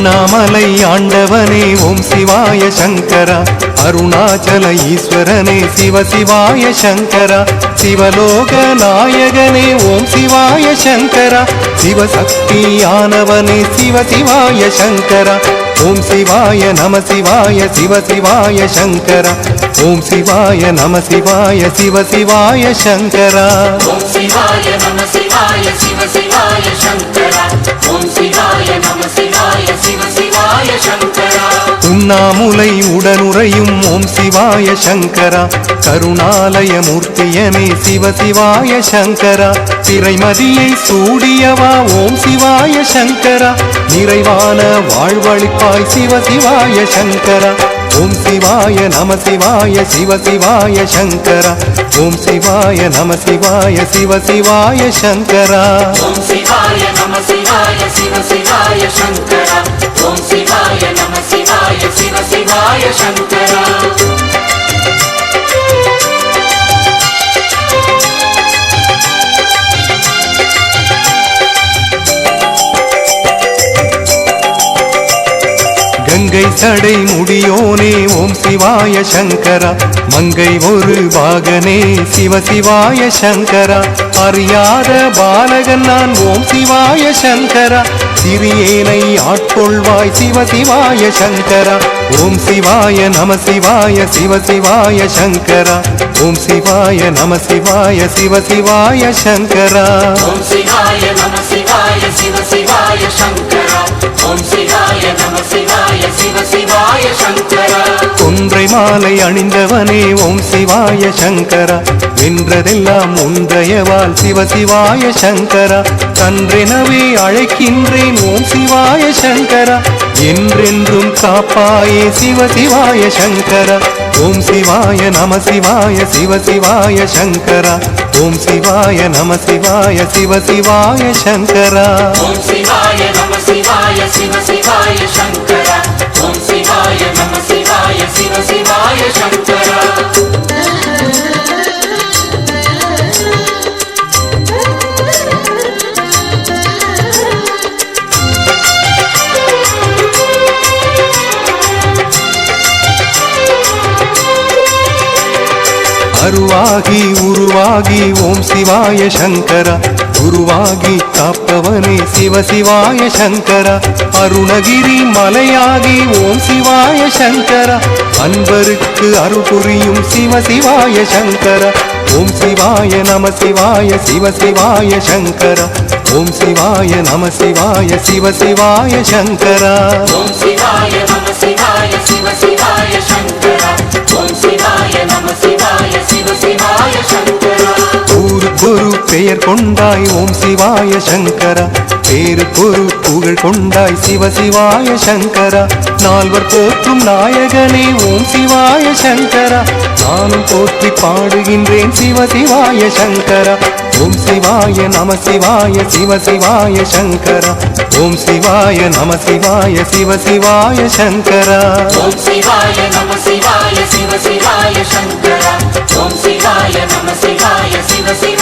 அண்ணாமலை ஆண்டவனே ஓம் சிவாய சங்கரா. அருணாச்சல ஈஸ்வரனே சிவ சிவாய சங்கரா. சிவலோக நாயகனே ஓம் சிவாய சங்கரா. சிவசக்தியானவனே சிவ சிவாய சங்கரா. ஓம் சிவாய நம சிவாய சிவ சிவாய சங்கரா. ஓம் சிவாய நம சிவாய சிவ சிவாய சங்கரா. ஓம் சிவாய நம சிவாய சிவ சிவாய சங்கரா. ஓம் சிவாய நம உண்ணாமுலை உடனுறையும் ஓம் சிவாய சங்கரா. கருணாலய மூர்த்தியனே சிவ சிவாய சங்கரா. திரைமதியை சூடியவா ஓம் சிவாய சங்கரா. நிறைவான வாழ்வழிப்பாய் சிவ சிவாய சங்கரா. ஓம் சிவாய நம சிவாய சிவ சிவாய சங்கரா. ஓம் சிவாய நம சிவாய சிவ சிவாய சங்கரா. ஓம் சிவாய நம சிவாய சிவ சிவாய சங்கரா. சிவாய சங்கரா. கங்கை சடை முடியோனே ஓம் சிவாய சங்கரா. மங்கை ஒரு பாகனே சிவ சிவாய சங்கரா. அறியாத பாலகன் நான் ஓம் சிவாய சங்கரா. சிறியேனை ஆட்கொள்வாய் சிவ சிவாய சங்கரா. ஓம் சிவாய நம சிவாய சிவ சிவாய சங்கரா. ஓம் சிவாய நம சிவாய சிவ சிவாய சங்கரா. ஓம் சிவாய நம சிவாய சிவ சிவாய சங்கரா. ஓம் சிவாய நம சிவாய சிவ சிவாய சங்கரா. ஒன்றை மாலை அணிந்தவனே ஓம் சிவாய சங்கரா. வென்றதெல்லாம் ஒன்றையவால் சிவ சிவாய சங்கரா. கன்றெனவே அழைக்கின்றேன் ஓம் சிவாய சங்கரா. என்றென்றும் காப்பாயே சிவ சிவாய சங்கரா. ஓம் சிவாய நம சிவாய சிவ சிவாய சங்கரா. ஓம் சிவாய நம சிவாய சிவ சிவாய சங்கரா. ஓம் சிவாய நம சிவாய சிவ சிவாய சங்கரா. ஓம் சிவாய நம சிவாய சிவ சிவாய சங்கரா. அருவாகி உருவாகி ஓம் சிவாய சங்கரா. குருவாகி காப்பவனே சிவ சிவாய சங்கரா. அருணகிரி மலையாகி ஓம் சிவாய சங்கரா. அன்பருக்கு அருள் புரியும் சிவ சிவாய சங்கரா. ஓம் சிவாய நம சிவாய சிவ சிவாய சங்கரா. ஓம் சிவாய நம சிவாய சிவ சிவாய சங்கரா. ஓம் சிவாய நம சிவாய சிவ சிவாய சங்கரா. ஓம் சிவாய பெயர் கொண்டாய் ஓம் சிவாய சங்கரா. பேரு பொரு புகழ் கொண்டாய் சிவ சிவாய சங்கரா. நால்வர் போற்றும் நாயகனே ஓம் சிவாய சங்கரா. நானும் போற்றி பாடுகின்றேன் சிவ சிவாய சங்கரா. ஓம் சிவாய நம சிவாய சிவ சிவாய சங்கரா. ஓம் சிவாய நம சிவாய சிவ சிவாய சங்கரா. ஓம் சிவாய நம சிவாய சிவ சிவாய சங்கரா. ஓம் சிவாய நம சிவாய சிவ சிவாய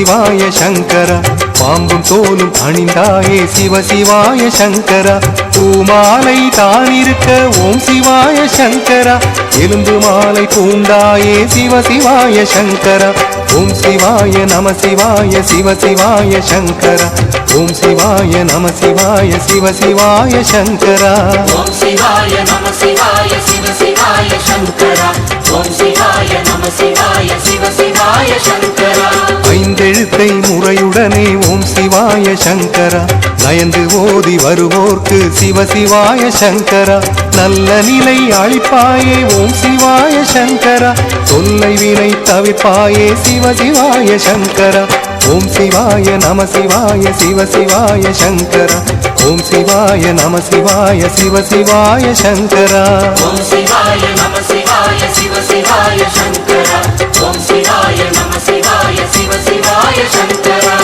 சிவாய சங்கரா. பாம்பும் தோலும் அணிந்தாயே சிவ சிவாய சங்கரா. பூமாலை தானிருக்க ஓம் சிவாய சங்கரா. எலும்பு மாலை பூண்டாயே சிவ சிவாய சங்கரா. ஓம் சிவாய நம சிவாய சிவ சிவாய சங்கரா. ஓம் சிவாய நம சிவாய சிவ சிவாய சங்கரா. ஓம் சிவாய நம சிவாய சிவ சிவாய சங்கரா. ஓம் சிவாய நம சிவாய சிவ சிவாய சங்கரா. ஐந்தெழுத்தை முறையுடனே ஓம் சிவாய சங்கரா. நயந்து ஓதி வருவோர்க்கு சிவ சிவாய சங்கரா. நல்ல நிலை அளிப்பாயே ஓம் சிவாய சங்கரா. தொல்லை வினை தவிப்பாயே சிவ சிவாய சங்கரா. ஓம் சிவாய நம சிவாய சிவ சிவாய சங்கரா ஓம் சிவாய நம சிவாய சிவ சிவாய சங்கரா ஓம் சிவாய நம சிவாய சிவ சிவாய சங்கரா ஓம் சிவாய நம சிவாய சிவ சிவாய சங்கரா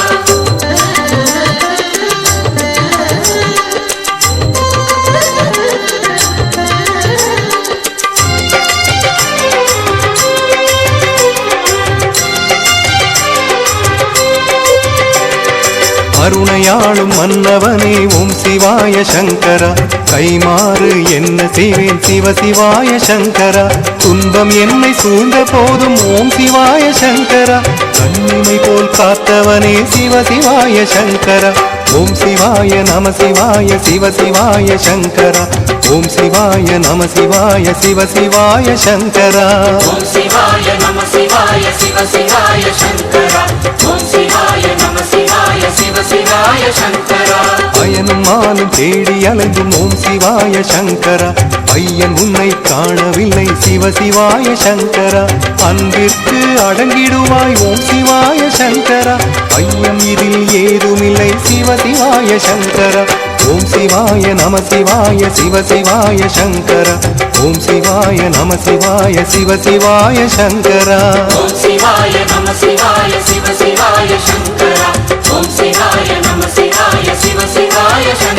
கருணையாளும் மன்னவனே ஓம் சிவாய சங்கரா. கைமாறு என்ன செய்வேன் சிவ சிவாய சங்கரா. துன்பம் என்னை சூழ்ந்த போதும் ஓம் சிவாய சங்கரா. கண்ணிமை போல் காத்தவனே சிவ சிவாய சங்கரா. ஓம் சிவாய நம சிவாய சிவ சிவாய சங்கரா. ஓம் சிவாய நம சிவாய சிவ சிவாய சங்கரா. ஓம் சிவாய நம சிவாய சிவ சிவாய சங்கரா. ஓம் சிவாய நம சிவாய சிவ சிவாய சங்கரா. பயனும் மாலும் தேடி அலைந்தும் ஓம் சிவாய சங்கரா. ஐயன் உன்னை காணவில்லை. சிவ சிவாய சங்கரா அன்பிற்கு அடங்கிடுவாய் ஓம் சிவாய சங்கரா. ஐயம் இதில் ஏதுமில்லை. சிவ சிவாய சங்கரா ஓம் சிவாய நம சிவாய சிவ சிவாய சங்கரா. ஓம் சிவாய நம சிவாய சிவ சிவாய சங்கரா. ஓம் சிவாய நம சிவாய சிவ சிவாய சங்கரா. ஓம் சிவாய நம சிவாய சிவ சிவாய சங்கரா.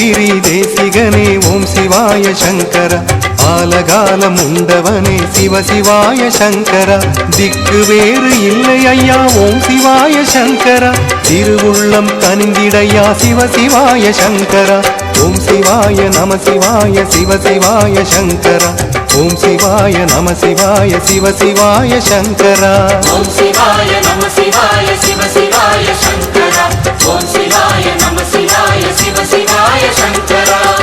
கிரி தேசிகனே ஓம் சிவாய சங்கர ஆலகாலம் உண்டவனே சிவ சிவாய சங்கர திக்கு வேறு இல்லை ஐயா ஓம் சிவாய சங்கர திருவுள்ளம் கனிந்திடையா சிவ சிவாய சங்கர ஓம் சிவாய நம சிவாய சிவ சிவாய சங்கர ஓம் சிவாய நம சிவாய சிவ சிவாய சங்கர ஓம் சிவாய நம சிவாய சிவ சிவாய சங்கர ஓம் சிவாய நம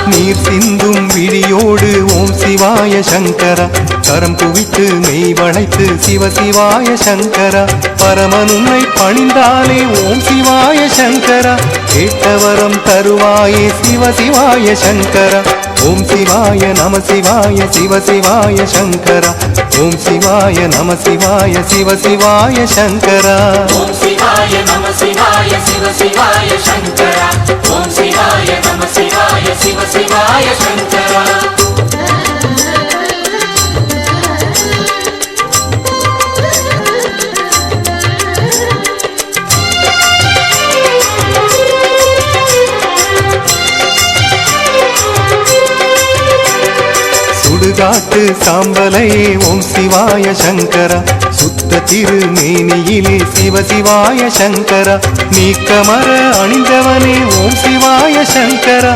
நீர் சிந்தும் விழியோடு ஓம் சிவாய சங்கர. கரம் குவித்து மெய் வளைத்து சிவ சிவாய சங்கர. பரமன் உன்னை பணிந்தாலே ஓம் சிவாய சங்கர. கேட்டவரம் தருவாயே சிவ சிவாய சங்கர. ஓம் சிவாய நம சிவாய சிவ சிவாய சங்கர. ஓம் சிவாய நம சிவாய சிவ சிவாய சங்கரா. ஓம் சிவாய நம சிவாய சிவ சிவாய சங்கரா. சுடுகாட்டு சாம்பலை ஓம் சிவாய சங்கரா. சுத்த திருமேனியிலே சிவ சிவாய சங்கரா. நீக்கமர அணிந்தவனே ஓம் சிவாய சங்கரா.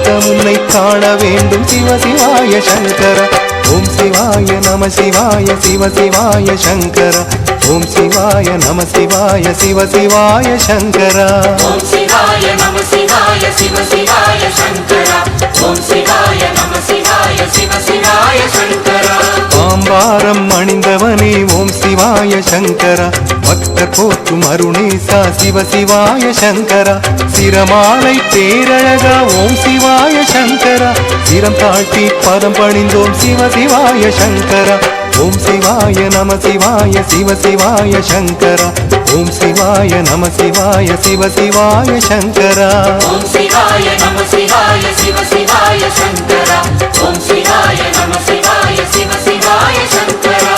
நித்தம் உன்னை காண வேண்டும். சிவ சிவாய சங்கரா. ஓம் சிவாய நம சிவாய சிவ சிவாய சங்கரா. ஓம் சிவாய நம சிவாய சிவ சிவாய சங்கரா. ஓம் சிவாய நம சிவாய சிவ சிவாய சங்கரா. ஓம் சிவாய நம சிவாய சிவ சிவாய சங்கரா. பாம்பாரம் அணிந்தவனே ஓம் சிவாய சங்கரா. பக்தர் போற்றும் அருணேசா சிவ சிவாய சங்கரா. சிரமாலை பேரழகா ஓம் சிவாய சங்கரா. சிரம் தாழ்த்தி பதம் பணிந்தோம் சிவ சிவாய சங்கரா. ஓம் சிவாய நம சிவாய சிவ சிவாய சங்கரா ஓம் சிவாய நம சிவாய சிவ சிவாய சங்கரா ஓம் சிவாய நம சிவாய சிவ சிவாய சங்கரா ஓம் சிவாய நம சிவாய சிவ சிவாய சங்கரா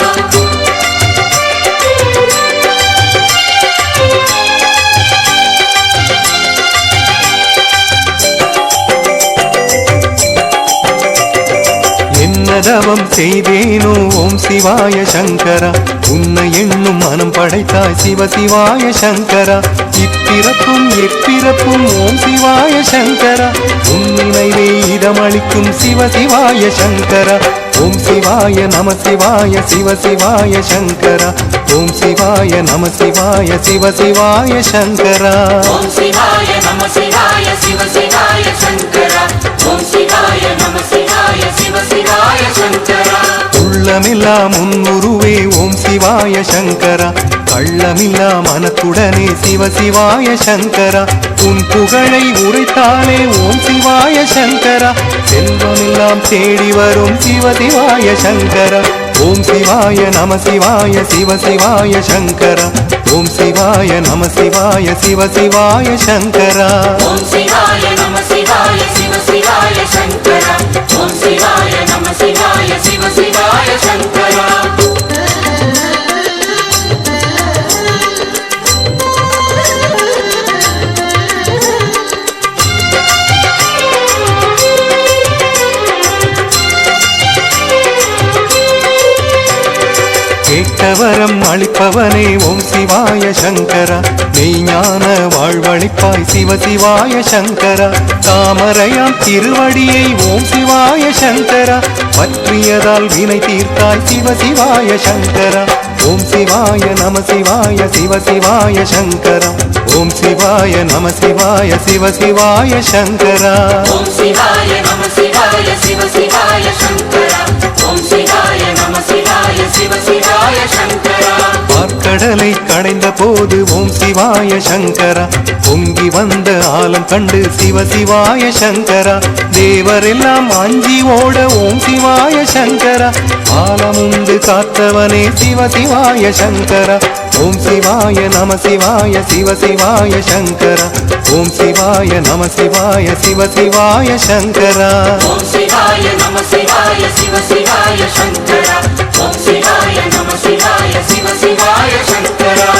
என்னதவம் செய்தேனோ ஓம் சிவாய சங்கரா. உன்னை எண்ணும் மனம் படைத்தாய் சிவ சிவாய சங்கரா. இப்பிறப்பும் எப்பிறப்பும் ஓம் சிவாய சங்கரா. உன் நினைவே இதமளிக்கும் சிவ சிவாய சங்கரா. ஓம் சிவாய நம சிவாய சிவ சிவாய சங்கரா. ஓம் சிவாய நம சிவாய சிவ சிவாய சங்கரா. ஓம் சிவாய நம சிவாய சிவ சிவாய சங்கரா. ஓம் சிவாய நம சிவாய உள்ளமில்லா முன்னுருவே ஓம் சிவாய சங்கரா. கள்ளமில்லா மனத்துடனே சிவ சிவாய சங்கரா. உன் புகழை உரைத்தாலே ஓம் சிவாய சங்கரா. செல்வமெல்லாம் தேடி வரும் சிவ சிவாய சங்கரா. ஓம் சிவாய நம சிவாய சிவ சிவாய சங்கரா. ஓம் சிவாய நம சிவாய சிவ சிவாய சங்கரா. ஓம் சிவாய நம சிவாய சிவ சிவாய சங்கரா. ஓம் சிவாய நம சிவாய சிவ சிவாய சங்கரா. ஞானவரம் அளிப்பவனே ஓம் சிவாய சங்கரா. மெய்ஞான வாழ்வழிப்பாய் சிவ சிவாய சங்கரா. தாமரையாம் திருவடியை ஓம் சிவாய சங்கரா. பற்றியதால் வினை தீர்த்தாய் சிவ சிவாய சங்கரா. ஓம் சிவாய நம சிவாய சிவ சிவாய சங்கரா ஓம் சிவாய நம சிவாய சிவ சிவாய சங்கரா ஓம் சிவாய நம சிவாய சிவ சிவாய சங்கரா ஓம் சிவாய நம சிவாய சிவ சிவாய சங்கரா கடலை கடைந்த போது ஓம் சிவாய சங்கரா. பொங்கி வந்த ஆலம் கண்டு சிவ சிவாய சங்கரா. தேவரெல்லாம் அஞ்சி ஓட ஓம் சிவாய சங்கரா. ஆலமுந்து காத்தவனே சிவ சிவாய சங்கரா. ஓம் சிவாய நம சிவாய சிவ சிவாய சங்கரா. ஓம் சிவாய நம சிவாய சிவ சிவாய சங்கரா. ஓம் சிவாய நம சிவாய சிவ சிவாய சங்கரா. ஓம் சிவாய நம சிவாய சிவ சிவாய சங்கரா.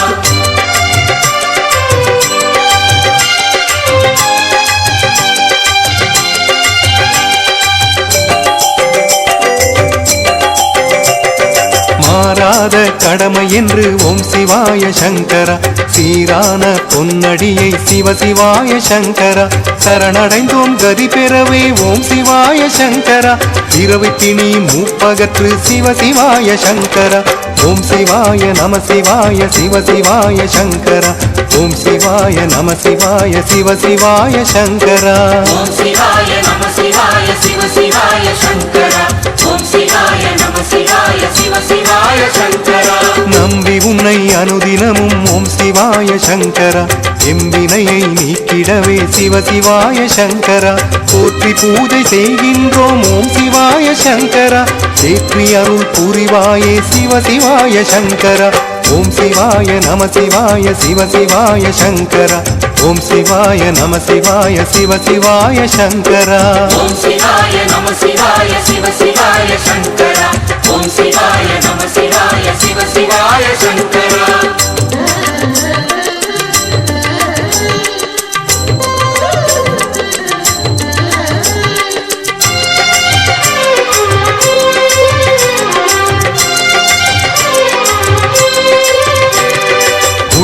மாறாத கடமை என்று ஓம் சிவாய சங்கரா. சீரான பொன்னடியை சிவ சிவாய சங்கரா. சரணடைந்தோம் கதி பெறவே ஓம் சிவாய சங்கரா. இரவு பிணி மூப்பகற்று சிவ சிவாய சங்கரா. ஓம் சிவாய நம சிவாய சிவ சிவாய சங்கரா. ஓம் சிவாய நம சிவாய சிவ சிவாய சங்கரா. ஓம் சிவாய நம சிவாய சிவ சிவாய சங்கரா. ஓம் சிவாய நம சிவாய சிவ சிவாய சங்கரா. நம்பி உன்னை அனுதினமும் ஓம் சிவாய சங்கரா. எம்பினையை நீக்கிடவே சிவ சிவாய சங்கரா. போற்றி பூஜை செய்கின்றோம் ஓம் சிவாய சங்கரா. சேற்றி அருள் புரிவாயே சிவ சிவாய சங்கரா. ஓம் சிவாய நம சிவாய சிவ சிவாய சங்கரா. ஓம் சிவாய நம சிவாய சிவ சிவாய சங்கரா. ஓம் சிவாய நம சிவாய சிவ சிவாய சங்கரா. ஓம் சிவாய நம சிவாய சிவ சிவாய சங்கரா.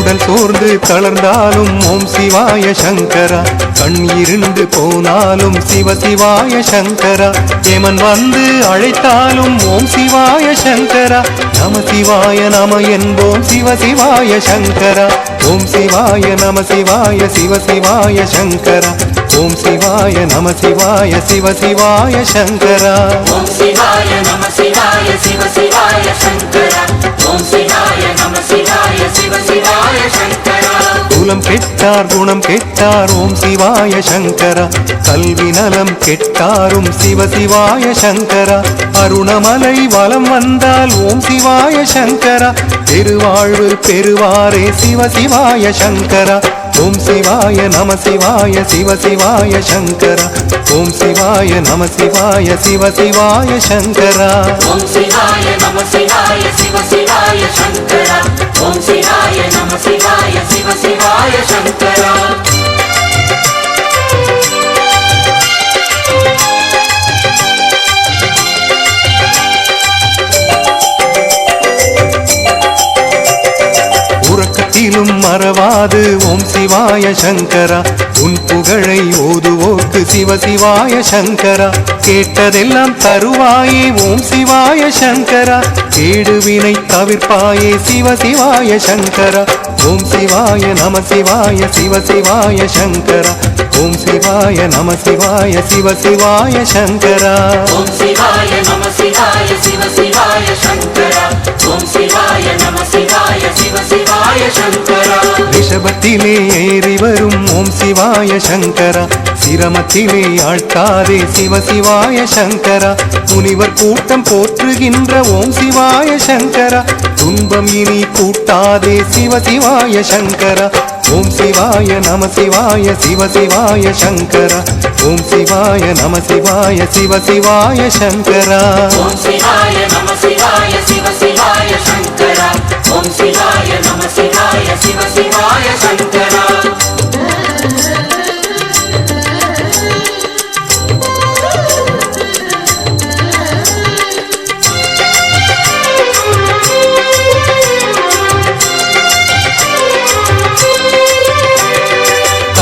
உடல் சோர்ந்து தளர்ந்தாலும் ஓம் சிவாய சங்கரா. கண் இருண்டு போனாலும் சிவ சிவாய சங்கரா. ஏமன் வந்து அழைத்தாலும் ஓம் சிவாய சங்கரா. நம சிவாய நம என்போம் சிவ சிவாய சங்கரா. ஓம் சிவாய நம சிவாய சிவ சிவாய சங்கரா. ஓம் சிவாய நம சிவாய சிவ சிவாய சங்கரா. ஓம் சிவாய நம சிவாய சிவ சிவாய சங்கரா. குலம் கெட்டார் குணம் கெட்டார் ஓம் சிவாய சங்கரா. கல்வி நலம் கெட்டாரும் சிவ சிவாய சங்கரா. அருணமலை வலம் வந்தால் ஓம் சிவாய சங்கரா. பெருவாழ்வு பெறுவாரே சிவ சிவாய சங்கரா. ஓம் சிவாய நம சிவாய சிவ சிவாய சங்கரா. ஓம் சிவாய நம சிவாய சிவ சிவாய சங்கரா. ஓம் சிவாய நம சிவாய சிவ சிவாய சங்கரா. நம சிவாய சிவ சிவாய சங்கரா. உறக்கத்திலும் மறவாது ஓம் சிவாய சங்கரா. உன் புகழை ஓதுவோக்கு சிவ சிவாய சங்கரா. கேட்டதெல்லாம் தருவாயே ஓம் சிவாய சங்கரா. கேடுவினை தவிர்ப்பாயே சிவ சிவாய சங்கரா. ஓம் சிவாய நம சிவாய சிவ சிவாய சங்கரா. ஓம் சிவாய நம சிவாய சிவ சிவாய சங்கரா. ஓம் சிவாய நம சிவாய சிவ சிவாய சங்கரா. ஓம் சிவாய நம சிவாய சிவ சிவாய சங்கரா. ரிஷபத்திலே ஏறி வரும் ஓம் சிவாய சங்கரா. சிரமத்திலே ஆழ்த்தாதே சிவ சிவாய சங்கரா. முனிவர் கூட்டம் போற்றுகின்ற ஓம் சிவாய சங்கரா. துன்பம் இனி கூட்டாதே சிவ சிவாய சங்கரா. ஓம் சிவாய நம சிவாய சிவ சிவாய சங்கரா. ஓம் சிவாய நம சிவாய சிவ சிவாய சங்கரா. ஓம் சிவாய நம சிவாய சிவ சிவாய சங்கரா. ஓம் சிவாய நம சிவாய சிவ சிவாய சங்கரா.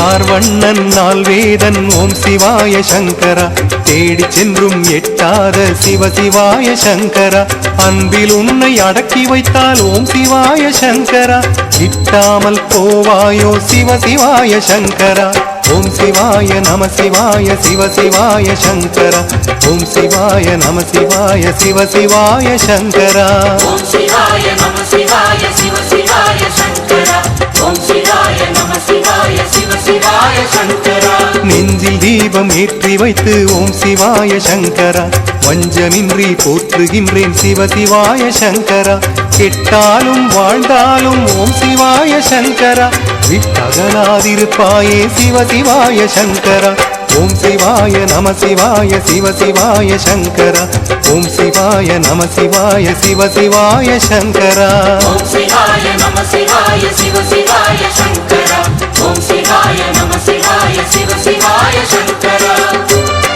ஆர்வண்ணன் நால்வேதன் ஓம் சிவாய சங்கரா. தேடி சென்றும் எட்டாத சிவ சிவாய சங்கரா. அன்பில் உன்னை அடக்கி வைத்தால் ஓம் சிவாய சங்கரா. கிட்டாமல் போவாயோ சிவ சிவாய சங்கரா. ஓம் சிவாய நம சிவாய சிவ சிவாய சங்கரா. ஓம் சிவாய நம சிவாய சிவ சிவாய சங்கரா. ஓம் சிவாய நம சிவாய சிவ சிவாய சங்கரா. ஓம் சிவாய நம சிவாய சிவ சிவாய சங்கரா. நெஞ்சில் தீபம் ஏற்றி வைத்து ஓம் சிவாய சங்கரா. வஞ்சமின்றி போற்றுகின்றேன் சிவ சிவாய சங்கரா. கெட்டாலும் வாழ்ந்தாலும் ஓம் சிவாய சங்கரா. விட்டகலாதிருப்பாயே சிவ சிவாய சங்கரா. ஓம் சிவாய நம சிவாய சிவ சிவாய சங்கரா. ஓம் சிவாய நம சிவாய சிவ சிவாய சங்கரா. சிவாய சிவ சிவாய சங்கரா.